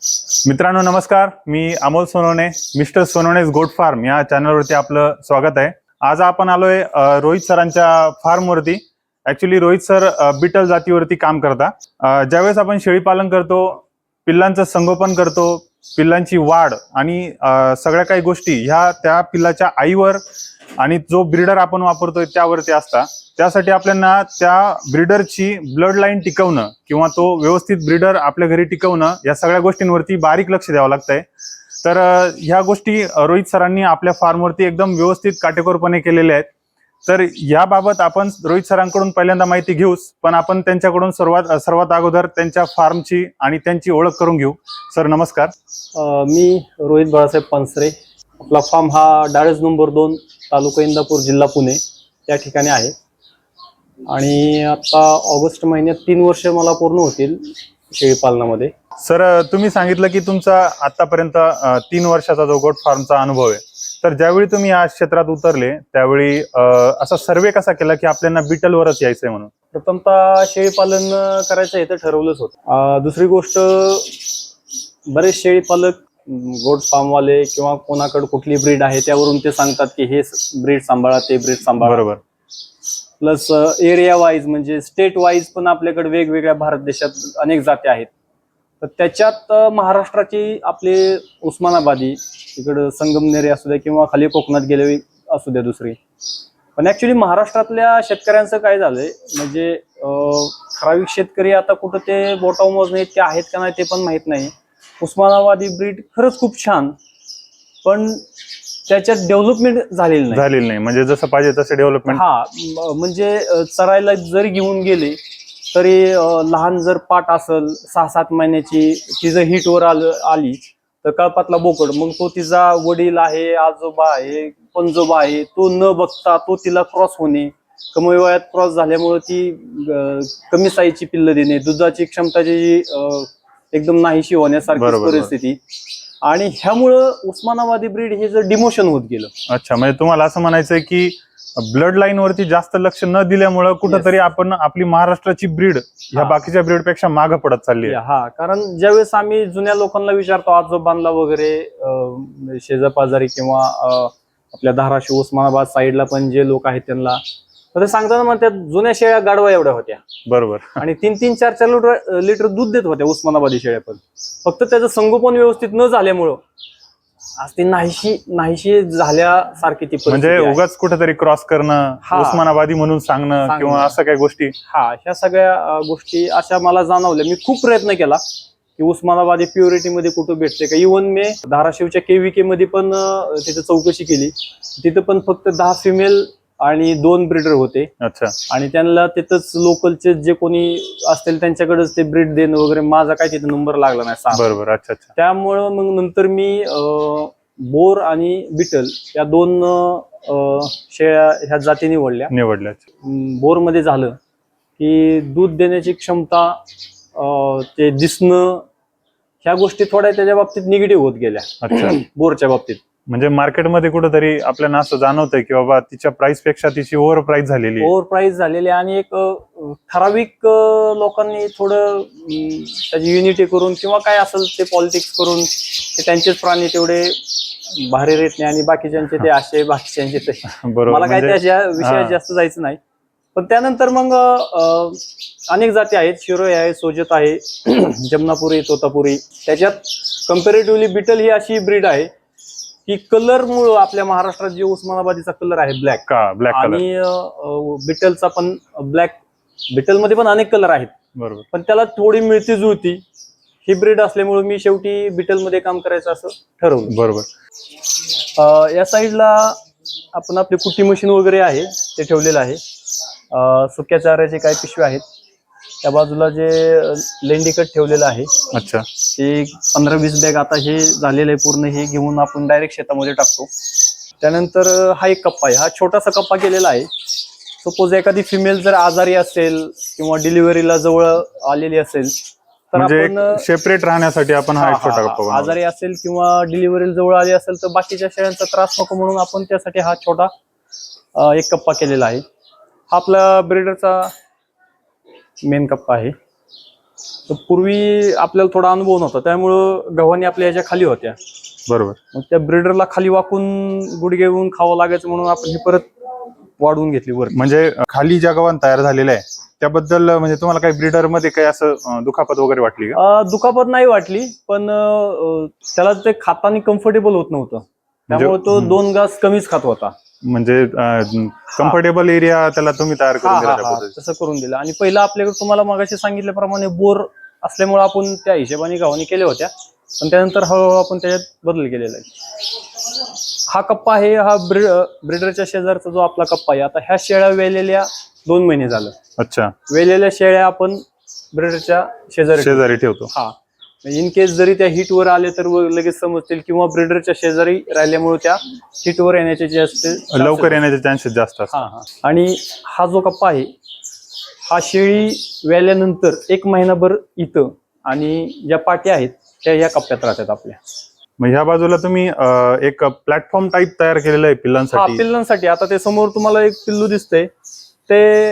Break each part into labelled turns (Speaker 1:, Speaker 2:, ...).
Speaker 1: मित्रांनो नमस्कार. मी Amol Sonawane mister Sonawane's goat farm या चॅनलवरती आपलं स्वागत आहे. आज आपण आलोय रोहित सरांच्या फार्मवरती. ऍक्च्युली रोहित सर बिटल जातीवरती काम करता. ज्यावेळेस आपण शेळीपालन करतो पिल्लांचं संगोपन करतो पिल्लांची वाढ आणि सगळ्या काही गोष्टी ह्या त्या पिल्लाच्या आईवर आणि जो ब्रीडर आपण वापरतोय त्यावरती असता. त्यासाठी आपल्याला त्या ब्रीडरची ब्लड लाईन टिकवणं किंवा तो व्यवस्थित ब्रीडर आपल्या घरी टिकवणं या सगळ्या गोष्टींवरती बारीक लक्ष द्यावं लागतंय. तर ह्या गोष्टी रोहित सरांनी आपल्या फार्मवरती एकदम व्यवस्थित काटेकोरपणे केलेल्या आहेत. तर याबाबत आपण रोहित सरांकडून पहिल्यांदा माहिती घेऊच पण आपण त्यांच्याकडून सर्वात सर्वात अगोदर त्यांच्या फार्मची आणि त्यांची ओळख करून घेऊ. सर नमस्कार.
Speaker 2: मी रोहित बाळासाहेब पानसरे. आपला फार्म हा डाळज नंबर दोन. तालुका इंदापूर जिल्हा पुणे या ठिकाणी आहे. आणि आता ऑगस्ट महिन्यात तीन वर्ष मला पूर्ण होतील शेळी पालनामध्ये.
Speaker 1: सर तुम्ही सांगितलं की तुमचा आतापर्यंत तीन वर्षाचा जो गोट फार्मचा अनुभव आहे तर ज्यावेळी तुम्ही या क्षेत्रात उतरले त्यावेळी असा सर्वे कसा केला की आपल्याला बिटलवरच यायचंय म्हणून?
Speaker 2: प्रथमतः शेळी पालन करायचं हे तर ठरवलंच होतं. दुसरी गोष्ट बरेच शेळी पालक गोट फार्मवाले किंवा कोणाकडे कुठली ब्रीड आहे त्यावरून ते सांगतात की हे ब्रीड सांभाळा ते ब्रीड सांभाळा.
Speaker 1: बरोबर.
Speaker 2: प्लस एरिया वाईज म्हणजे स्टेट वाईज पण आपल्याकडे वेगवेगळ्या भारत देशात अनेक जाती आहेत. तर त्याच्यात महाराष्ट्राची आपले उस्मानाबादी इकडं संगमनेरी असू द्या किंवा खाली कोकणात गेले असू द्या दुसरी. पण ऍक्च्युली महाराष्ट्रातल्या शेतकऱ्यांचं काय झालंय म्हणजे ठराविक शेतकरी आता कुठं ते बोटाव मोजणे इतके आहेत का नाही ते पण माहीत नाही. उस्मानाबादी ब्रीड खरंच खूप छान. पण त्याच्यात डेव्हलपमेंट झालेली नाही.
Speaker 1: झालेलं नाही. म्हणजे जसं पाहिजे तसं डेव्हलपमेंट
Speaker 2: हा म्हणजे चरायला जरी घेऊन गेले तरी लहान जर पाट असल सहा सात महिन्याची ती जर हिटवर आलं आली तर कळपातला बोकड मग तो तिचा वडील आहे आजोबा आहे पंजोबा आहे तो न बघता तो तिला क्रॉस होणे कमी वयात क्रॉस झाल्यामुळे ती कमी साईजची पिल्ल देणे दुधाची क्षमता जी एकदम नाहीशी होण्यासारखी
Speaker 1: बरोबर, बरोबर.
Speaker 2: परिस्थिती. आणि ह्यामुळं उस्मानाबादी ब्रीड हे जर डिमोशन होत गेलं.
Speaker 1: अच्छा म्हणजे तुम्हाला असं म्हणायचंय की ब्लड लाईन वरती जास्त लक्ष न दिल्यामुळं कुठंतरी आपण आपली महाराष्ट्राची ब्रीड ह्या
Speaker 2: हा.
Speaker 1: बाकीच्या ब्रीडपेक्षा मागं पडत चालली आहे.
Speaker 2: हा. कारण ज्यावेळेस आम्ही जुन्या लोकांना विचारतो आजोबांना वगैरे अं, शेजापाजारी किंवा अं, आपल्या धाराशिव उस्मानाबाद साईडला पण जे लोक आहेत त्यांना तर सांगताना म्हणतात जुन्या शेळ्या गाडवा एवढ्या होत्या.
Speaker 1: बरोबर.
Speaker 2: आणि तीन तीन चार चार लिटर लिटर दूध देत होत्या उस्मानाबादी शेळ्या पण फक्त त्याचं संगोपन व्यवस्थित न झाल्यामुळं आज ती नाहीशी नाहीशी झाल्यासारखी ती
Speaker 1: म्हणजे. उगाच कुठेतरी क्रॉस करणं. उस्मानाबादी म्हणून सांगणं. किंवा असं काही गोष्टी.
Speaker 2: हा ह्या सगळ्या गोष्टी अशा मला जाणवल्या. मी खूप प्रयत्न केला की उस्मानाबादी प्युरिटी मध्ये कुठं भेटते का. इव्हन मी धाराशिवच्या केव्हीके मध्ये पण तिथं चौकशी केली. तिथं पण फक्त दहा फिमेल आणि दोन ब्रीडर होते.
Speaker 1: अच्छा.
Speaker 2: आणि त्यांना तिथंच लोकलचे जे कोणी असतील त्यांच्याकडेच ते ब्रीड देणं वगैरे माझा काय तिथे नंबर लागला नाही सहा.
Speaker 1: बरोबर अच्छा अच्छा.
Speaker 2: त्यामुळं मग नंतर मी बोर आणि बिटल या दोन शेळ्या ह्या जाती निवडल्या.
Speaker 1: निवडल्या
Speaker 2: बोरमध्ये झालं की दूध देण्याची क्षमता ते दिसणं ह्या गोष्टी थोड्या त्याच्या बाबतीत निगेटिव्ह होत गेल्या.
Speaker 1: अच्छा.
Speaker 2: बोरच्या बाबतीत.
Speaker 1: म्हणजे मार्केटमध्ये कुठेतरी आपल्याला असं जाणवतंय की बाबा तिच्या प्राइसपेक्षा तिची ओव्हर प्राइस झालेली आहे.
Speaker 2: ओव्हर प्राईस झालेले आणि एक अं, ठराविक अं, लोकांनी थोडं त्याची युनिटी करून किंवा काय असेल ते पॉलिटिक्स करून ते त्यांचेच प्राणी तेवढे भारी रेट नाही आणि बाकीच्यांचे ते असे बाकीच्यांचे ते.
Speaker 1: बरोबर.
Speaker 2: मला काय
Speaker 1: म्हणजे
Speaker 2: त्याच्या विषयात
Speaker 1: हा.
Speaker 2: जास्त जायचं नाही. पण त्यानंतर मग अं, अनेक जाती आहेत. शिरोई आहे सोजत आहे जमनापुरी तोतापुरी. त्याच्यात कम्पॅरेटिव्हली बिटल ही अशी ब्रीड आहे. की कलर मुळे आपल्या महाराष्ट्रात जे उस्मानाबादीचा कलर आहे ब्लॅक
Speaker 1: का? ब्लॅक कलर
Speaker 2: आणि बिटलचा पण ब्लॅक बिटलमध्ये पण अनेक कलर आहेत.
Speaker 1: बरोबर.
Speaker 2: पण त्याला थोडी मिळती जुळती. ही ब्रीड असल्यामुळे मी शेवटी बिटलमध्ये काम करायचं असं ठरवलं.
Speaker 1: बरोबर.
Speaker 2: अ, या साईडला आपण आपली कुट्टी मशीन वगैरे आहे ते ठेवलेलं आहे. अ, सुक्या चाऱ्याचे काही पिशवे आहेत त्या बाजूला जे लेंडीकट ठेवलेलं आहे
Speaker 1: अच्छा.
Speaker 2: ते पंधरा वीस बॅग आता हे झालेलं आहे पूर्ण हे घेऊन आपण डायरेक्ट शेतामध्ये टाकतो. त्यानंतर हा एक कप्पा आहे. हा छोटासा कप्पा केलेला आहे. सपोज एखादी फिमेल जर आजारी असेल किंवा डिलिव्हरीला जवळ आलेली असेल तर
Speaker 1: म्हणजे
Speaker 2: आपण
Speaker 1: सेपरेट राहण्यासाठी आपण हा एक छोटा. बनवला.
Speaker 2: आजारी असेल किंवा डिलिव्हरी जवळ आली असेल तर बाकीच्या शेळ्यांचा त्रास नको म्हणून आपण त्यासाठी हा छोटा एक कप्पा केलेला आहे. हा आपला ब्रिडरचा मेन कप्पा आहे. तर पूर्वी आपल्याला थोडा अनुभव नव्हता त्यामुळं गव्हाणी आपल्या याच्या खाली होत्या.
Speaker 1: बरोबर.
Speaker 2: मग त्या ब्रिडरला खाली वाकून गुडघे घेऊन खावं लागायचं म्हणून आपण ही परत वाढवून घेतली वर
Speaker 1: म्हणजे खाली ज्या गव्हाण तयार झालेल्या आहे त्याबद्दल म्हणजे तुम्हाला काही ब्रीडरमध्ये काही असं अं, दुखापत वगैरे वाटली का?
Speaker 2: दुखापत नाही वाटली पण अं, त्याला ते खाताना कम्फर्टेबल होत नव्हतं. त्यामुळे तो
Speaker 1: हम्म.
Speaker 2: दोन घास कमीच खात होता.
Speaker 1: म्हणजे कम्फर्टेबल एरिया त्याला तुम्ही तयार
Speaker 2: हा,
Speaker 1: करून दिला त्या
Speaker 2: हा,
Speaker 1: पद्धतीने.
Speaker 2: तसं करून दिलं. आणि पहिलं आपल्याकडे तुम्हाला मगाशी सांगितल्याप्रमाणे बोर असल्यामुळे आपण त्या हिशोबाने गव्हाणी केल्या होत्या. पण त्यानंतर हळूहळू आपण त्याच्यात बदल केलेला आहे. हा कप्पा आहे हा ब्रि ब्रिडरच्या शेजारचा जो आपला कप्पा आहे. आता ह्या शेळ्या वेलेल्या दोन महिने झालं.
Speaker 1: अच्छा.
Speaker 2: वेलेल्या शेळ्या आपण ब्रिडरच्या शेजारी.
Speaker 1: शेजारी ठेवतो.
Speaker 2: हा. इन केस जरी त्या हिटवर आले तर लगेच समजतील किंवा ब्रिडरच्या शेजारी राहिल्यामुळे त्या हिटवर येण्याचे जे असते
Speaker 1: लवकर येण्याचे चान्सेस जास्त असतात.
Speaker 2: हा हा. आणि हा जो कप्पा आहे हा शेळी व्याल्यानंतर एक महिनाभर इथं आणि ज्या पाट्या आहेत त्या या कप्प्यात राहतात आपल्या.
Speaker 1: मग ह्या बाजूला तुम्ही अं, एक प्लॅटफॉर्म टाईप तयार केलेलं आहे
Speaker 2: हा
Speaker 1: पिल्लांसाठी
Speaker 2: पिल्लांसाठी. आता ते समोर तुम्हाला एक पिल्लू दिसतंय. ते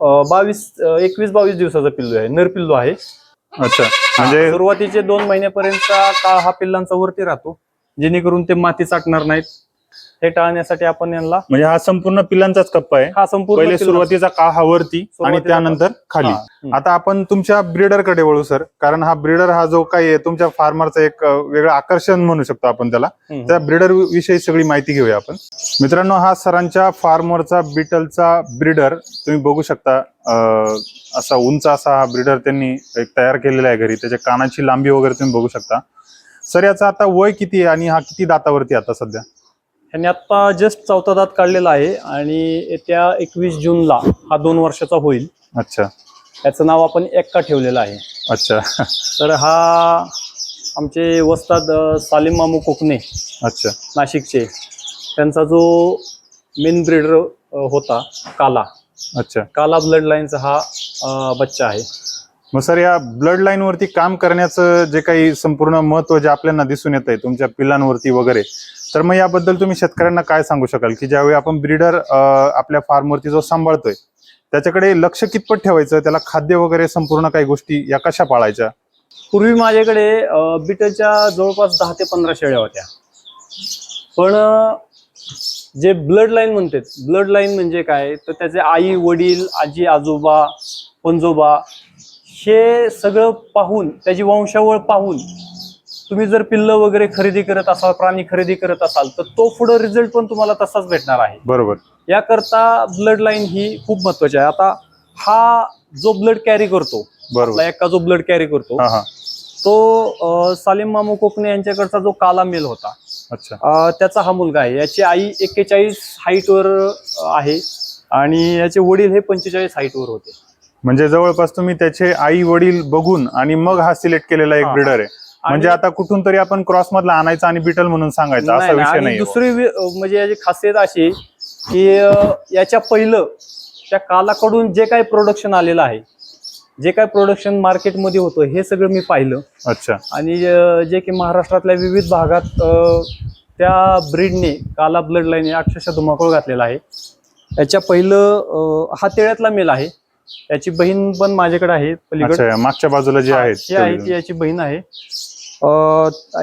Speaker 2: अं, बावीस अं, एकवीस बावीस दिवसाचं पिल्लू आहे. नर पिल्लू आहे.
Speaker 1: अच्छा. म्हणजे
Speaker 2: सुरुवातीचे दोन महिन्यापर्यंतचा काळ हा पिल्लांचा वरती राहतो जेणेकरून ते माती चाटणार नाहीत. हे टाळण्यासाठी आपण यांना
Speaker 1: म्हणजे हा संपूर्ण पिल्लांचाच कप्पा आहे.
Speaker 2: हा संपूर्ण
Speaker 1: पहिले सुरुवातीचा काळ हा वरती आणि त्यानंतर खाली.
Speaker 2: हा, हम्म.
Speaker 1: आता आपण तुमच्या ब्रीडरकडे वळू सर कारण हा ब्रीडर हा जो काही आहे तुमच्या फार्मरचा एक अं, वेगळं आकर्षण म्हणू शकतो आपण त्याला.
Speaker 2: हम्म.
Speaker 1: त्या ब्रीडर विषयी सगळी माहिती घेऊया आपण. मित्रांनो हा सरांच्या फार्मरचा बिटलचा ब्रीडर तुम्ही बघू शकता. अं, असा उंच असा हा ब्रीडर त्यांनी एक तयार केलेला आहे घरी. त्याच्या कानाची लांबी वगैरे तुम्ही बघू शकता. सर याचा आता वय किती आहे आणि हा किती दातावरती आहे आता सध्या?
Speaker 2: यांनी आता जस्ट चौथा दात काढलेला आहे आणि येत्या एकवीस जूनला हा दोन वर्षाचा होईल.
Speaker 1: अच्छा.
Speaker 2: याचं नाव आपण एक्का ठेवलेलं आहे.
Speaker 1: अच्छा.
Speaker 2: तर हा आमचे वस्ताद सालीम मामू कोकणे
Speaker 1: अच्छा.
Speaker 2: नाशिकचे त्यांचा जो मेन ब्रिडर होता काला.
Speaker 1: अच्छा.
Speaker 2: काला ब्लड लाईनचा हा बच्चा आहे.
Speaker 1: मग सर या ब्लड लाईन वरती काम करण्याचं जे काही संपूर्ण महत्त्व जे आपल्याला दिसून येत आहे तुमच्या पिल्लांवरती वगैरे तर मग याबद्दल तुम्ही शेतकऱ्यांना काय सांगू शकाल? की ज्यावेळी आपण ब्रीडर आपल्या फार्मवरती जो सांभाळतोय त्याच्याकडे लक्ष कितपत ठेवायचं? त्याला खाद्य वगैरे संपूर्ण काही गोष्टी या कशा पाळायच्या?
Speaker 2: पूर्वी माझ्याकडे अ, बिटच्या जवळपास दहा ते पंधरा शेळ्या होत्या. पण जे ब्लड लाईन म्हणतात ब्लड लाईन म्हणजे काय? तर त्याचे आई वडील आजी आजोबा पंजोबा हे सगळं पाहून त्याची वंशावळ पाहून तुम्ही जर पिल्लं वगैरे खरेदी करत असाल प्राणी खरेदी करत असाल तर तो पुढं रिझल्ट पण तुम्हाला तसाच भेटणार आहे.
Speaker 1: बरोबर.
Speaker 2: याकरता ब्लड लाईन ही खूप महत्वाची आहे. आता हा जो ब्लड कॅरी करतो
Speaker 1: बरोबर.
Speaker 2: एका जो ब्लड कॅरी करतो तो सालीम मामू कोकणे यांच्याकडचा जो काला मेल होता
Speaker 1: अच्छा.
Speaker 2: त्याचा हा मुलगा आहे. याची आई एक्केचाळीस हाईटवर आहे आणि याचे वडील हे पंचेचाळीस हाईटवर होते.
Speaker 1: म्हणजे जवळपास तुम्ही त्याचे आई वडील बघून आणि मग हा सिलेक्ट केलेला एक
Speaker 2: हा.
Speaker 1: ब्रीडर आहे. म्हणजे आता कुठून तरी आपण क्रॉस मधला आणायचा आणि बिटल म्हणून सांगायचा असा
Speaker 2: नाही, नाही,
Speaker 1: विषय
Speaker 2: आणि
Speaker 1: नाही
Speaker 2: दुसरी वि- म्हणजे याची खासियत अशी की अ, याच्या पहिलं त्या कालाकडून जे काही प्रोडक्शन आलेलं आहे जे काही प्रोडक्शन मार्केटमध्ये होतं हे सगळं मी पाहिलं.
Speaker 1: अच्छा.
Speaker 2: आणि अ, जे की महाराष्ट्रातल्या विविध भागात अ, त्या ब्रीडने काला ब्लड लाईनने अक्षरशः धुमाकूळ घातलेला आहे. याच्या पहिलं अ, हा तेळ्यातला मेल आहे. याची बहीण पण माझ्याकडे आहे पलीकडे.
Speaker 1: अच्छा मागच्या बाजूला जे आहेत
Speaker 2: ही आहे ती याची बहीण आहे. अ,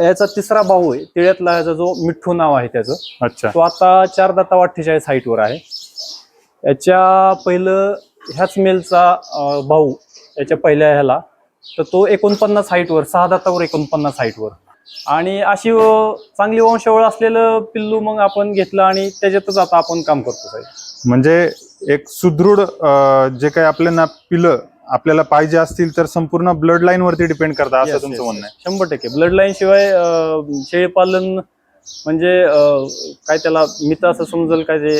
Speaker 2: याचा तिसरा भाऊ आहे तिळ्यातला याचा जो मिठ्ठू नाव आहे त्याचं.
Speaker 1: अच्छा.
Speaker 2: तो आता चार दत्ता अठ्ठेचाळीस हाईटवर आहे. याच्या पहिलं ह्याच मेलचा अ, भाऊ याच्या पहिल्या ह्याला. तर तो एकोणपन्नास हाईटवर सहा दातावर एकोणपन्नास हाईटवर आणि अशी अ, चांगली वंशावळ असलेलं पिल्लू मग आपण घेतलं आणि त्याच्यातच आता आपण काम करतो साहेब.
Speaker 1: म्हणजे एक सुदृढ जे काही आपल्याला पिलं आपल्याला पाहिजे असतील तर संपूर्ण ब्लड लाईन वरती डिपेंड करतात असं तुमचं म्हणणं आहे.
Speaker 2: शंभर टक्के. ब्लड लाईन शिवाय शेळीपालन म्हणजे काय त्याला मी तर असं समजेल काय ते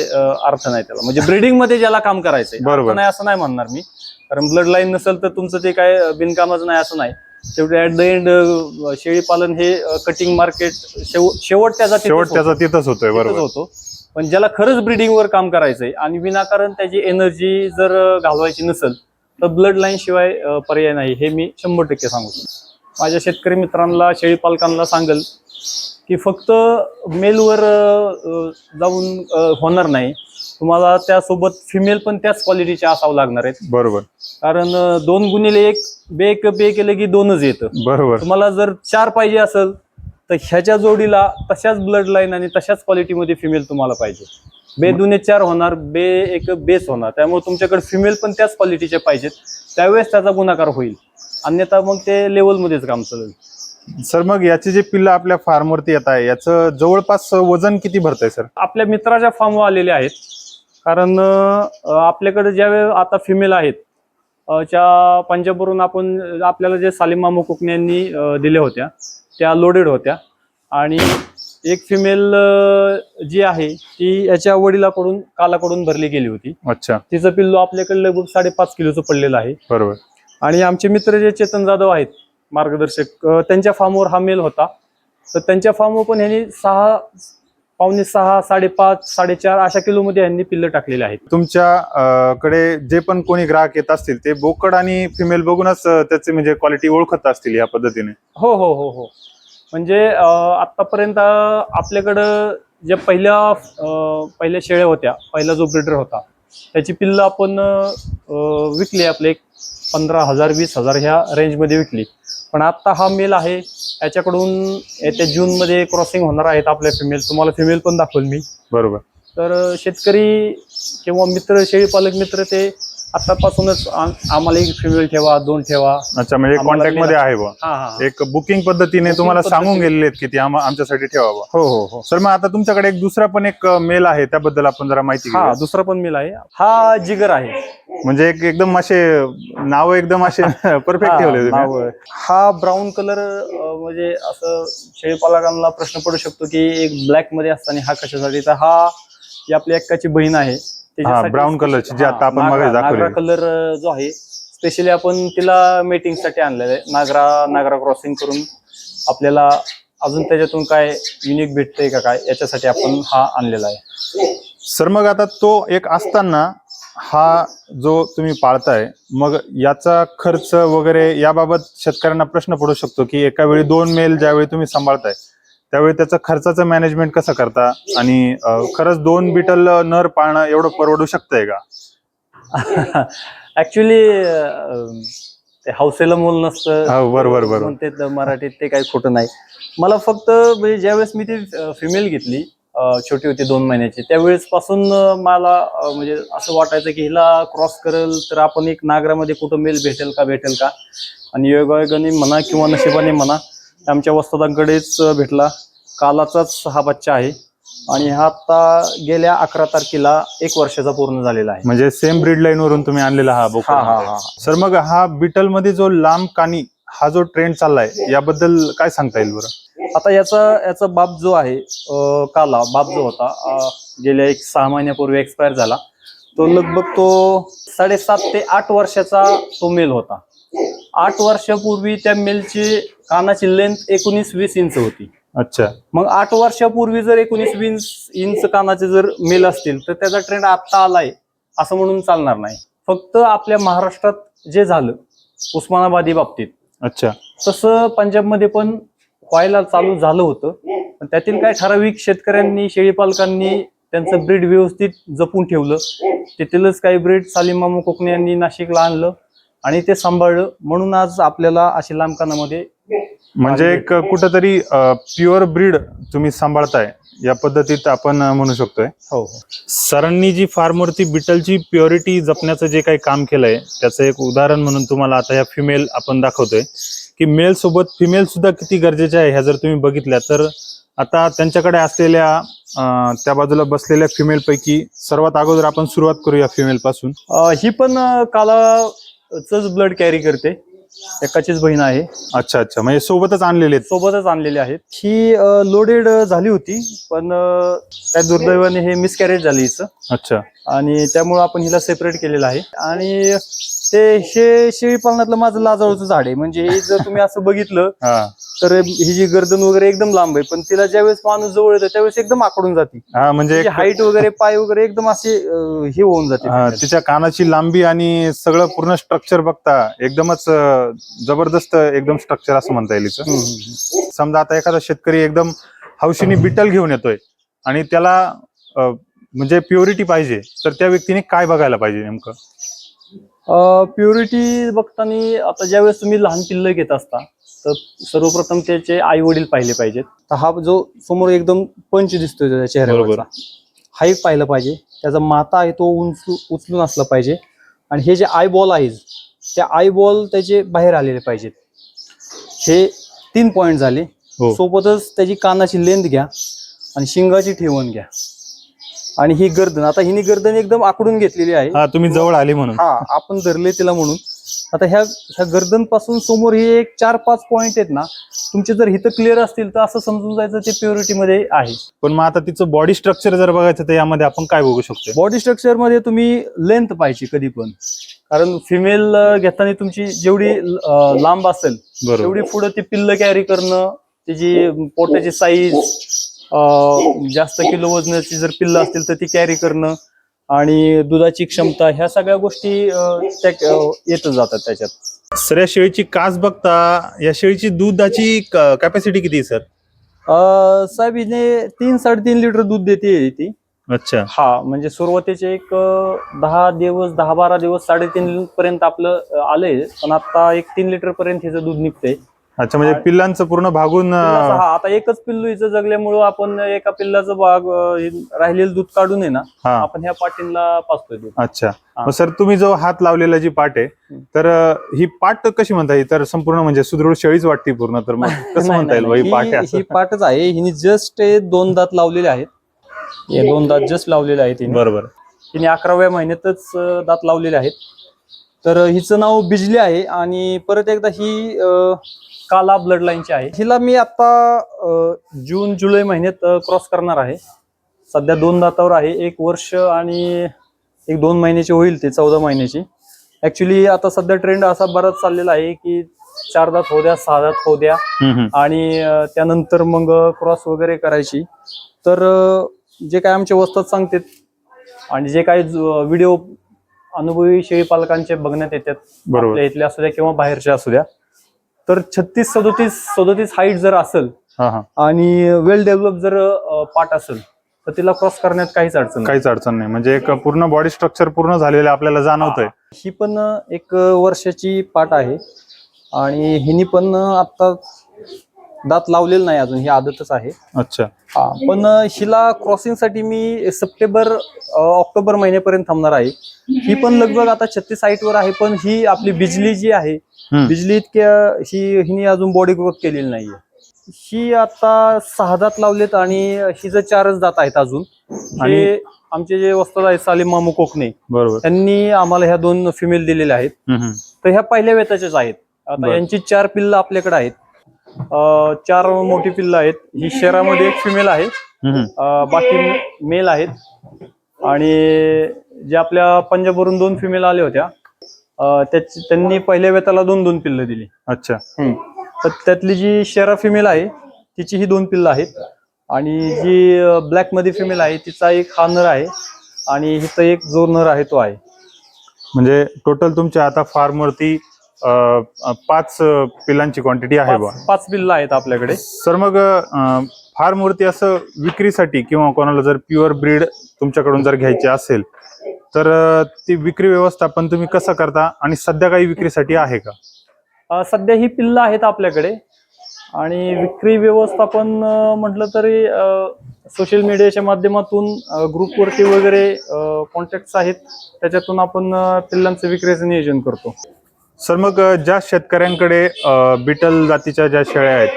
Speaker 2: अर्थ नाही त्याला. म्हणजे ब्रिडिंगमध्ये ज्याला काम करायचंय.
Speaker 1: बरोबर.
Speaker 2: नाही असं नाही म्हणणार मी. कारण ब्लड लाईन नसेल तर तुमचं ते काय बिनकामाचं नाही असं नाही. शेवटी ऍट द एंड शेळीपालन हे कटिंग मार्केट शेवट त्याचा
Speaker 1: शेवट. त्याचा तिथंच होतोय बरोबर.
Speaker 2: होतो. पण ज्याला खरंच ब्रिडिंग वर काम करायचंय आणि विनाकारण त्याची एनर्जी जर घालवायची नसेल तर ब्लड लाईन शिवाय पर्याय नाही. हे मी शंभर टक्के सांगू माझ्या शेतकरी मित्रांना शेळी पालकांना सांगेल की फक्त मेलवर जाऊन होणार नाही. तुम्हाला त्यासोबत फिमेल पण त्याच क्वालिटीचे असावं लागणार आहेत.
Speaker 1: बरोबर.
Speaker 2: कारण दोन गुणिले एक बे एक बे केलं की दोनच येतं.
Speaker 1: बरोबर.
Speaker 2: तुम्हाला जर चार पाहिजे असेल तर ह्याच्या जोडीला तशाच ब्लड लाईन आणि तशाच क्वालिटीमध्ये फिमेल तुम्हाला पाहिजे. बे दुने चार होणार बे एक बेस होणार. त्यामुळे तुमच्याकडे फिमेल पण त्याच क्वालिटीचे पाहिजेत. त्यावेळेस त्याचा गुणाकार होईल. अन्यथा मग ते लेवलमध्येच काम चालेल.
Speaker 1: सर मग याचे जे पिल्लं आपल्या फार्मवरती येत आहे याचं जवळपास वजन किती भरतंय सर?
Speaker 2: आपल्या मित्राच्या फार्मवर आलेले आहेत. कारण आपल्याकडे ज्या वेळ आता फिमेल आहेत त्या पंजाबवरून आपण आपल्याला जे सालिम मामू कुकणे यांनी दिल्या होत्या त्या लोडेड होत्या. आणि एक फिमेल जी आहे ती याच्या वडिलाकडून कालाकडून भरली गेली होती.
Speaker 1: अच्छा.
Speaker 2: तिचं पिल्लू आपल्याकडे लगभग साडेपाच किलोचं पडलेलं आहे.
Speaker 1: बरोबर.
Speaker 2: आणि आमचे मित्र जे चेतन जाधव आहेत मार्गदर्शक त्यांच्या फार्मवर हा मेल होता. तर त्यांच्या फार्मवर पण ह्यांनी सहा पावणे सहा साडेपाच साडेचार अशा किलोमध्ये यांनी पिल्लं टाकलेले आहेत.
Speaker 1: तुमच्या कडे जे पण कोणी ग्राहक येत असतील ते बोकड आणि फिमेल बघूनच त्याचे म्हणजे क्वालिटी ओळखत असतील या पद्धतीने.
Speaker 2: हो हो हो हो. म्हणजे आतापर्यंत आपल्याकडं ज्या पहिल्या पहिल्या शेळ्या होत्या पहिला जो ब्रिडर होता त्याची पिल्लं आपण विकली आपले एक पंधरा हजार वीस हजार ह्या रेंजमध्ये विकली. पण आता हा मेल आहे. याच्याकडून येत्या जूनमध्ये क्रॉसिंग होणार आहेत आपल्या फिमेल तुम्हाला फिमेल पण दाखवेल मी.
Speaker 1: बरोबर.
Speaker 2: तर शेतकरी किंवा मित्र शेळी पालक मित्र ते आतापासूनच आम- आम्हाला एक फिमेल ठेवा दोन ठेवा.
Speaker 1: अच्छा म्हणजे कॉन्टॅक्टमध्ये आहे
Speaker 2: हा हा
Speaker 1: एक बुकिंग पद्धतीने तुम्हाला सांगून. गेलेले आहेत की आमच्यासाठी ठेवावं
Speaker 2: हो हो हो.
Speaker 1: सर मग आता तुमच्याकडे एक दुसरा पण एक मेल आहे त्याबद्दल आपण जरा माहिती
Speaker 2: दुसरा पण मिल आहे. हा जिगर आहे.
Speaker 1: म्हणजे एक एकदम असे नाव एकदम असे परफेक्ट ठेवले तुम्ही.
Speaker 2: हा ब्राऊन कलर म्हणजे असं शेळीपालकांना प्रश्न पडू शकतो की एक ब्लॅकमध्ये असताना हा कशासाठी तर हा आपली एक्काची बहीण आहे.
Speaker 1: brown color ची, जी आता आपण
Speaker 2: नागरा-
Speaker 1: मगाशी दाखवली.
Speaker 2: कलर जो आहे स्पेशली आपण तिला मेटिंगसाठी आणलेला आहे. नागरा नागरा क्रॉसिंग करून आपल्याला अजून त्याच्यातून काय युनिक भेटतंय का काय याच्यासाठी आपण हा आणलेला आहे.
Speaker 1: सर मग आता तो एक असताना हा जो तुम्ही पाळताय मग याचा खर्च वगैरे याबाबत शेतकऱ्यांना प्रश्न पडू शकतो की एका वेळी दोन मेल ज्यावेळी तुम्ही सांभाळताय त्यावेळी त्याचं खर्चाचं मॅनेजमेंट कसं करता? आणि खरंच दोन बिटल नर पाळणं एवढं परवडू शकतंय का?
Speaker 2: ऍक्च्युली ते हौसेला मूल नसतं.
Speaker 1: हो, बरोबर, बरोबर.
Speaker 2: मराठीत ते काही खोटं नाही. मला फक्त म्हणजे ज्यावेळेस मी ती फिमेल घेतली छोटी होती दोन महिन्याची. त्यावेळेस पासून मला म्हणजे असं वाटायचं की हिला क्रॉस करेल तर आपण एक नागरामध्ये कुठं मेल भेटेल का भेटेल का? आणि योगायोगाने म्हणा किंवा नशिबाने म्हणा आमच्या वस्तादांकडेच भेटला. कालाचाच हा बच्चा आहे. आणि हा आता गेल्या अकरा तारखेला एक वर्षाचा पूर्ण झालेला आहे.
Speaker 1: म्हणजे सेम ब्रीड लाईन वरून तुम्ही आणलेला हा
Speaker 2: हा हा
Speaker 1: बोकड
Speaker 2: हा.
Speaker 1: सर मग हा बिटलमध्ये जो लांब कानी हा जो ट्रेंड चाललाय याबद्दल काय सांगता येईल बरं?
Speaker 2: आता याचा याचा बाप जो आहे काला बाप जो होता गेल्या एक सहा महिन्यापूर्वी एक्सपायर झाला तो लगभग तो साडेसात ते आठ वर्षाचा तो मेल होता. आठ वर्षापूर्वी त्या मेलची कानाची लेंथ एकोणीस वीस इंच होती.
Speaker 1: अच्छा.
Speaker 2: मग आठ वर्षापूर्वी जर एकोणीस वीस इंच कानाचे जर मेल असतील तर त्याचा ट्रेंड आत्ता आलाय असं म्हणून चालणार नाही. फक्त आपल्या महाराष्ट्रात जे झालं उस्मानाबादी बाबतीत
Speaker 1: अच्छा.
Speaker 2: तसं पंजाबमध्ये पण व्हायला चालू झालं होतं. पण त्यातील काही ठराविक शेतकऱ्यांनी शेळीपालकांनी त्यांचं ब्रीड व्यवस्थित जपून ठेवलं. तेथीलच काही ब्रीड सालीम मामू कोकणे यांनी नाशिकला आणलं आणि ते सांभाळलं. म्हणून आज आपल्याला अशी लांबकानामध्ये
Speaker 1: म्हणजे एक कुठंतरी प्युअर ब्रीड तुम्ही सांभाळताय. या पद्धतीत आपण म्हणू शकतोय.
Speaker 2: हो हो.
Speaker 1: सरांनी जी फार्मवरती बिटलची प्युरिटी जपण्याचं जे काही काम केलंय त्याचं एक उदाहरण म्हणून तुम्हाला आता या फिमेल आपण दाखवतोय. की मेल सोबत फिमेल सुद्धा किती गरजेचे आहे ह्या जर तुम्ही बघितल्या तर. आता त्यांच्याकडे असलेल्या त्या बाजूला बसलेल्या फिमेल पैकी सर्वात अगोदर आपण सुरुवात करूया फिमेल पासून.
Speaker 2: ही पण कालाच ब्लड कॅरी करते. एकाचीच बहीण आहे.
Speaker 1: अच्छा अच्छा. म्हणजे सोबतच आणलेले आहेत.
Speaker 2: सोबतच आणलेली आहेत. ही लोडेड झाली होती पण त्या दुर्दैवाने हे मिसकॅरेज झाली हिचं.
Speaker 1: अच्छा.
Speaker 2: आणि त्यामुळे आपण हिला सेपरेट केलेलं आहे. आणि ते शे शेळी पालनातलं माझं लाजाळूचं झाड आहे. म्हणजे हे जर तुम्ही असं बघितलं
Speaker 1: हा.
Speaker 2: तर ही जी गर्दन वगैरे एकदम लांब आहे. पण तिला ज्यावेळेस माणूस जवळ येतो त्यावेळेस एकदम आकडून जाते.
Speaker 1: हा म्हणजे
Speaker 2: हाईट वगैरे पाय वगैरे एकदम असे हे होऊन जाते
Speaker 1: हा, तिच्या कानाची लांबी आणि सगळं पूर्ण स्ट्रक्चर बघता एकदमच जबरदस्त एकदम स्ट्रक्चर असं म्हणता येईल. समजा आता एखादा शेतकरी एकदम हौशीने बिटल घेऊन येतोय आणि त्याला म्हणजे प्युरिटी पाहिजे. तर त्या व्यक्तीने काय बघायला पाहिजे नेमकं?
Speaker 2: प्युरिटी बघताना आता ज्यावेळेस तुम्ही लहान पिल्लं घेत असता तर सर्वप्रथम त्याचे आई वडील पाहिले पाहिजेत. तर हा जो समोर एकदम पंच दिसतोय त्याच्या चेहऱ्यावरचा.
Speaker 1: बरोबर.
Speaker 2: हा एक पाहिलं पाहिजे. त्याचा माता आहे तो उंचलू उचलून असला पाहिजे. आणि हे जे आय बॉल आहे त्या आय बॉल त्याचे बाहेर आलेले पाहिजेत. हे तीन पॉइंट झाले.
Speaker 1: हो.
Speaker 2: सोबतच त्याची कानाची लेंथ घ्या आणि शिंगाची ठेवण घ्या. आणि ही गर्दन आता हिने गर्दन एकदम आकडून घेतलेली आहे.
Speaker 1: हा तुम्ही जवळ आले म्हणून.
Speaker 2: हा आपण धरले तिला म्हणून. आता ह्या ह्या गर्दनपासून समोर हे एक चार पाच पॉइंट आहेत ना तुमचे जर हिथं क्लिअर असतील तर असं समजून जायचं ते प्युरिटी मध्ये आहे.
Speaker 1: पण मग आता तिचं बॉडी स्ट्रक्चर जर बघायचं तर यामध्ये आपण काय बघू शकतो
Speaker 2: बॉडी स्ट्रक्चरमध्ये तुम्ही लेंथ पाहिजे कधी पण. कारण फिमेल घेताना तुमची जेवढी लांब असेल तेवढी पुढे ती पिल्ल कॅरी करणं त्याची पोटाची साईज जास्त किलो वजनाची जर पिल्ल असतील तर ती कॅरी करणं आणि दुधाची क्षमता ह्या सगळ्या गोष्टी येतच जातात त्याच्यात.
Speaker 1: सर या शेळीची कास बघता या शेळीची दुधाची कॅपॅसिटी किती आहे सर?
Speaker 2: साहेब हिने तीन साडेतीन लिटर दूध देते ती.
Speaker 1: अच्छा.
Speaker 2: हा म्हणजे सुरुवातीचे एक दहा दिवस दहा बारा दिवस साडेतीन पर्यंत आपलं आलंय. पण आता एक तीन लिटर पर्यंत हिचं दूध निघतंय.
Speaker 1: अच्छा म्हणजे पिल्लांचं पूर्ण भागून
Speaker 2: पिल्लाचं हा आता एकच पिल्लू हिचं जगल्यामुळं आपण एका पिल्लाचं भाग अं, हे राहिलेलं दूध काढून आहे ना
Speaker 1: हा.
Speaker 2: आपण ह्या पाटीलला पाचतोय दूध.
Speaker 1: अच्छा.
Speaker 2: हा.
Speaker 1: मग सर तुम्ही जो हात लावलेला जी पाट आहे
Speaker 2: हम्म.
Speaker 1: तर अं, ही पाट कशी म्हणता येईल? तर संपूर्ण म्हणजे सुदृढ शेळीच वाटते पूर्ण तर मग कसं
Speaker 2: नाही,
Speaker 1: म्हणता येईल
Speaker 2: नाही,
Speaker 1: बाई पाट आहे
Speaker 2: ही
Speaker 1: असं?
Speaker 2: ही पाटच आहे हिने जस्ट दोन दात लावलेले आहेत. हे दोन दात जस्ट लावलेले आहेत हिने.
Speaker 1: बरोबर.
Speaker 2: तिने अकराव्या महिन्यातच अं, दात लावलेले आहेत. तर हिचं नाव बिजली आहे आणि परत एकदा ही अं, काला ब्लड लाईनची आहे. हिला मी आता जून जुलै महिन्यात क्रॉस करणार आहे. सध्या दोन दातावर आहे. एक वर्ष आणि एक दोन महिन्याची होईल ते चौदा महिन्याची. ऍक्च्युली आता सध्या ट्रेंड असा बराच चाललेला आहे की चार दात होऊ द्या सहा दात होऊ द्या. आणि त्यानंतर मग क्रॉस वगैरे करायची. तर जे काय आमचे वस्तात सांगतात आणि जे काही व्हिडिओ अनुभवी शेळी पालकांचे बघण्यात येतात
Speaker 1: बरोबर.
Speaker 2: आपल्या इथले असू द्या किंवा बाहेरचे असू द्या तर छत्तीस सदोतीस सदोतीस हाईट जर असेल
Speaker 1: हा हा.
Speaker 2: आणि वेल डेव्हलप जर पाठ असेल तर तिला क्रॉस करण्यात काहीच अडचण.
Speaker 1: काहीच अडचण नाही. म्हणजे एक पूर्ण बॉडी स्ट्रक्चर पूर्ण झालेलं आपल्याला जाणवतंय.
Speaker 2: ही. पण एक वर्षाची पाट आहे. आणि हिनी पण आता दात लावलेलं नाही अजून ही आदतच आहे.
Speaker 1: अच्छा.
Speaker 2: हा पण हिला क्रॉसिंगसाठी मी सप्टेंबर ऑक्टोबर महिन्यापर्यंत थांबणार आहे. ही पण लगभग आता छत्तीस साईट वर आहे पण ही आपली बिजली जी आहे. बिजली इतक्या ही हिने अजून बॉडी ग्रोथ केलेली नाहीये. ही आता सहा दात लावलेत आणि हिचं चारच दात आहेत अजून. आणि आमचे जे वस्तात आहेत सालीम मामू कोकणे
Speaker 1: बरोबर.
Speaker 2: त्यांनी आम्हाला ह्या दोन फिमेल दिलेल्या आहेत. तर ह्या पहिल्या वेताच्याच आहेत. आता. यांची चार पिल्ल आपल्याकडे आहेत. चार मोठी पिल्ल आहेत. ही शहरामध्ये एक फिमेल आहे. बाकी मेल आहेत. आणि जे आपल्या पंजाबवरून दोन फिमेल आल्या होत्या त्यांनी पहिल्या वेताला दोन दोन पिल्ल दिली.
Speaker 1: अच्छा.
Speaker 2: तर त्यातली जी शेरा फिमेल आहे तिची ही दोन पिल्ल आहेत. आणि जी ब्लॅकमध्ये फिमेल आहे तिचा एक हा नर आहे. आणि हिचा एक जो नर आहे तो आहे.
Speaker 1: म्हणजे टोटल तुमच्या आता फार्म वरती अं, अं, पाच अं, पिल्लांची क्वांटिटी आहे बा
Speaker 2: पाच पिल्ल आहेत आपल्याकडे.
Speaker 1: सर मग फार्म वरती असं विक्रीसाठी किंवा कोणाला जर प्युअर ब्रीड तुमच्याकडून जर घ्यायची असेल तर ती विक्री व्यवस्थापन तुम्ही कसं करता आणि सध्या काही विक्रीसाठी आहे का?
Speaker 2: सध्या ही पिल्ल आहेत आपल्याकडे. आणि विक्री व्यवस्थापन म्हटलं तरी सोशल मीडियाच्या माध्यमातून ग्रुपवरती वगैरे कॉन्टॅक्ट आहेत. त्याच्यातून आपण पिल्लांचं विक्रीचं नियोजन करतो.
Speaker 1: सर मग ज्या शेतकऱ्यांकडे बिटल जातीच्या ज्या शेळ्या आहेत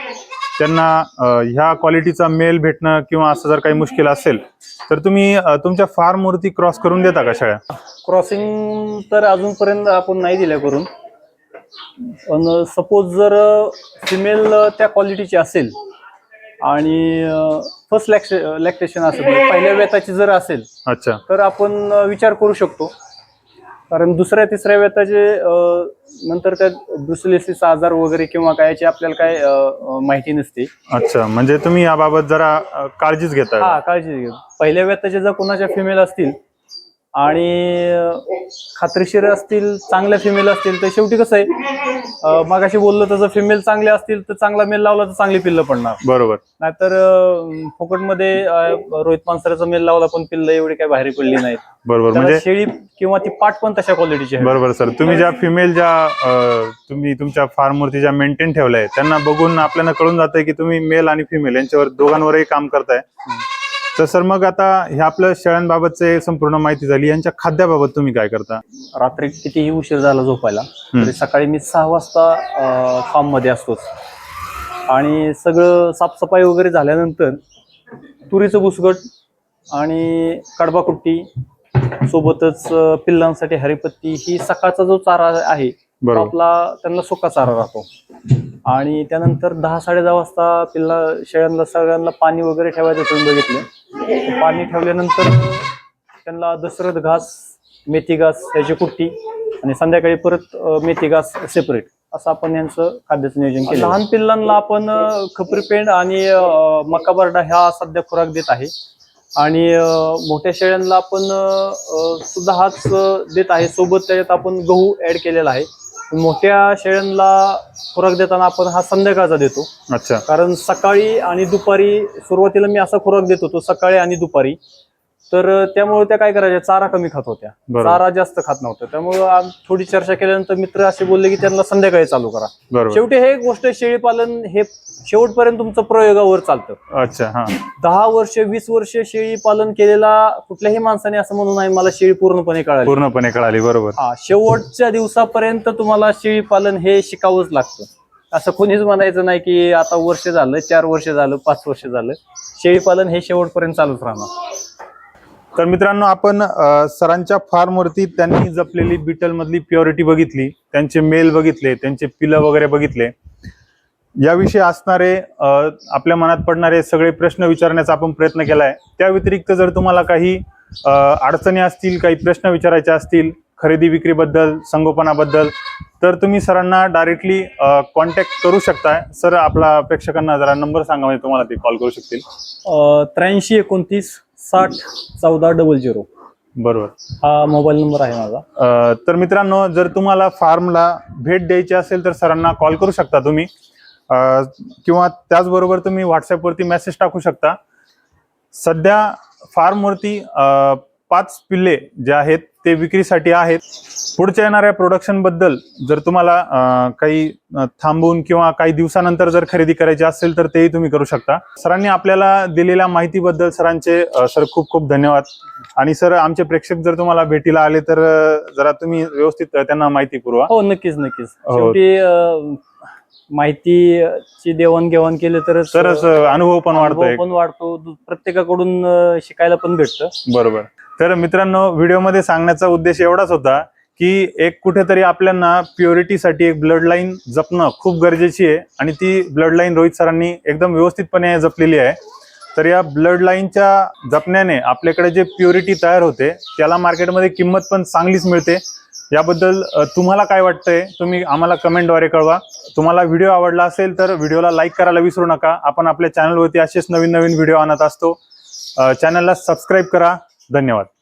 Speaker 1: त्यांना ह्या क्वालिटीचा मेल भेटणं किंवा असं जर काही मुश्किल असेल तर तुम्ही तुमच्या फार्म वरती क्रॉस करून देता का शेळ्या?
Speaker 2: क्रॉसिंग तर अजूनपर्यंत आपण नाही दिल्या करून. पण सपोज जर फिमेल त्या क्वालिटीची असेल आणि फर्स्ट लॅक्श लॅक्टेशन असेल म्हणजे पहिल्या वेताची जर असेल
Speaker 1: अच्छा.
Speaker 2: तर आपण विचार करू शकतो. कारण दुसऱ्या तिसऱ्या वेताचे नंतर त्यात ब्रुसलेसिस आजार वगैरे किंवा काय याची आपल्याला काय अ, माहिती नसते.
Speaker 1: अच्छा म्हणजे तुम्ही याबाबत जरा अं, काळजीच घेता
Speaker 2: हा काळजी घे पहिल्या वेताचे जर कोणाच्या फिमेल असतील आणि खात्रीशीर असतील चांगल्या फिमेल असतील तर शेवटी कसं आहे अं, मगाशी बोललो तसं फिमेल चांगले असतील तर चांगला मेल लावला तर चांगली पिल्लं पडणार.
Speaker 1: बरोबर.
Speaker 2: नाहीतर फुकटमध्ये रोहित पानसरेचा मेल लावला पण पिल्लं एवढी काही बाहेर पडली नाहीत
Speaker 1: बरोबर म्हणजे
Speaker 2: शेळी किंवा ती पाट पण तशा क्वालिटीची आहे.
Speaker 1: बरोबर सर. तुम्ही ज्या फिमेल ज्या तुम्ही तुमच्या फार्मवरती ज्या मेंटेन ठेवल्या आहेत त्यांना बघून आपल्याला कळून जातंय की तुम्ही मेल आणि फिमेल यांच्यावर दोघांवरही काम करताय. तर सर मग आता हे आपलं शेळ्यांबाबतचे संपूर्ण माहिती झाली. यांच्या खाद्याबाबत तुम्ही काय करता?
Speaker 2: रात्री कितीही उशीर झाला झोपायला? तरी सकाळी मी सहा वाजता फार्ममध्ये असतोच. आणि सगळं साफसफाई वगैरे झाल्यानंतर तुरीचं बुसगट आणि कडबा कुट्टी सोबतच पिल्लांसाठी हरिपत्ती ही सकाळचा जो चारा आहे आपला त्यांना सुका चारा राहतो. आणि त्यानंतर दहा साडे दहा वाजता पिल्ला शेळ्यांना सगळ्यांना पाणी वगैरे ठेवायचं तुम्ही बघितलं. पाणी ठेवल्यानंतर त्यांना दसरत घास मेथी घास त्याची कुट्टी आणि संध्याकाळी परत मेथी घास सेपरेट असं आपण यांचं खाद्याचं नियोजन केलं. लहान पिल्लांना आपण खपरी पेंड आणि अं, मका बरडा ह्या सध्या खुराक देत आहे. आणि मोठ्या शेळ्यांना आपण सुद्धा हाच देत आहे. सोबत त्याच्यात आपण गहू ऍड केलेला आहे. मोठ्या शेळ्यांना खुराक देताना आपण हा संध्याकाळचा देतो.
Speaker 1: अच्छा.
Speaker 2: कारण सकाळी आणि दुपारी सुरुवातीला मी असा खुराक देत होतो सकाळी आणि दुपारी. तर त्यामुळे त्या काय करायच्या चारा कमी खात होत्या.
Speaker 1: बरोबर.
Speaker 2: चारा जास्त खात नव्हत्या. त्यामुळे आम- थोडी चर्चा केल्यानंतर मित्र असे बोलले की त्यांना संध्याकाळी चालू करा.
Speaker 1: बरोबर.
Speaker 2: शेवटी हे गोष्ट शेळीपालन हे शेवटपर्यंत तुमचं प्रयोगावर चालतं.
Speaker 1: अच्छा हा.
Speaker 2: दहा वर्ष वीस वर्ष शेळी पालन केलेला कुठल्याही माणसाने असं म्हणू नाही मला शेळी पूर्णपणे कळाली.
Speaker 1: पूर्णपणे कळाली बरोबर.
Speaker 2: हा शेवटच्या दिवसापर्यंत तुम्हाला शेळी पालन हे शिकावंच लागतं. असं कोणीच म्हणायचं नाही की आता वर्ष झालं चार वर्ष झालं पाच वर्ष झालं. शेळी पालन हे शेवटपर्यंत चालूच राहणार.
Speaker 1: तर मित्रांनो आपण सरांच्या फार्मवरती त्यांनी जपलेली बिटल मधली प्युरिटी बघितली त्यांचे मेल बघितले त्यांचे पिलं वगैरे बघितले. याविषयी असणारे आपल्या मनात पडणारे सगळे प्रश्न विचारण्याचा आपण प्रयत्न केलाय. त्या व्यतिरिक्त जर तुम्हाला काही अडचणी असतील काही प्रश्न विचारायचे असतील खरेदी विक्रीबद्दल संगोपनाबद्दल तर तुम्ही सरांना डायरेक्टली कॉन्टॅक्ट करू शकताय. सर आपला प्रेक्षकांना जरा नंबर सांगा म्हणजे तुम्हाला ते कॉल करू शकतील.
Speaker 2: त्र्याऐंशी एकोणतीस साठ चौदा डबल झिरो
Speaker 1: बरोबर.
Speaker 2: हा मोबाईल नंबर आहे माझा.
Speaker 1: अ, तर मित्रांनो जर तुम्हाला फार्मला भेट द्यायची असेल तर सरांना कॉल करू शकता तुम्ही. अ, किंवा त्याचबरोबर तुम्ही व्हॉट्सअपवरती मेसेज टाकू शकता. सध्या फार्मवरती अ, पाच पिल्ले जे आहेत ते विक्रीसाठी आहेत. पुढच्या येणाऱ्या प्रोडक्शनबद्दल जर तुम्हाला काही थांबून किंवा काही दिवसानंतर जर खरेदी करायची असेल तर तेही तुम्ही करू शकता. सरांनी आपल्याला दिलेल्या माहितीबद्दल सरांचे सर खूप खूप धन्यवाद. आणि सर आमचे प्रेक्षक जर तुम्हाला भेटीला आले तर जरा तुम्ही व्यवस्थित त्यांना माहिती पुरवा.
Speaker 2: हो नक्कीच नक्कीच.
Speaker 1: हो.
Speaker 2: शेवटी माहितीची देवाणघेवाण केली तरच
Speaker 1: अ, अनुभव पण वाढतोय
Speaker 2: पण वाढतो. प्रत्येकाकडून शिकायला पण भेटतं.
Speaker 1: बरोबर. तर मित्रांनो व्हिडिओमध्ये सांगण्याचा उद्देश एवढाच होता की एक कुठेतरी आपल्याला प्युरिटीसाठी एक ब्लड लाईन जपणं खूप गरजेची आहे आणि ती ब्लड लाईन रोहित सरांनी एकदम व्यवस्थितपणे जपलेली आहे. तर या ब्लड लाईनच्या जपण्याने आपल्याकडे जे प्युरिटी तयार होते त्याला मार्केटमध्ये किंमत पण चांगलीच मिळते. याबद्दल तुम्हाला काय वाटतंय तुम्ही आम्हाला कमेंटद्वारे कळवा. तुम्हाला व्हिडिओ आवडला असेल तर व्हिडिओला लाईक करायला विसरू नका. आपण आपल्या चॅनलवरती असेच नवीन नवीन व्हिडिओ आणत असतो. चॅनलला सबस्क्राईब करा. धन्यवाद.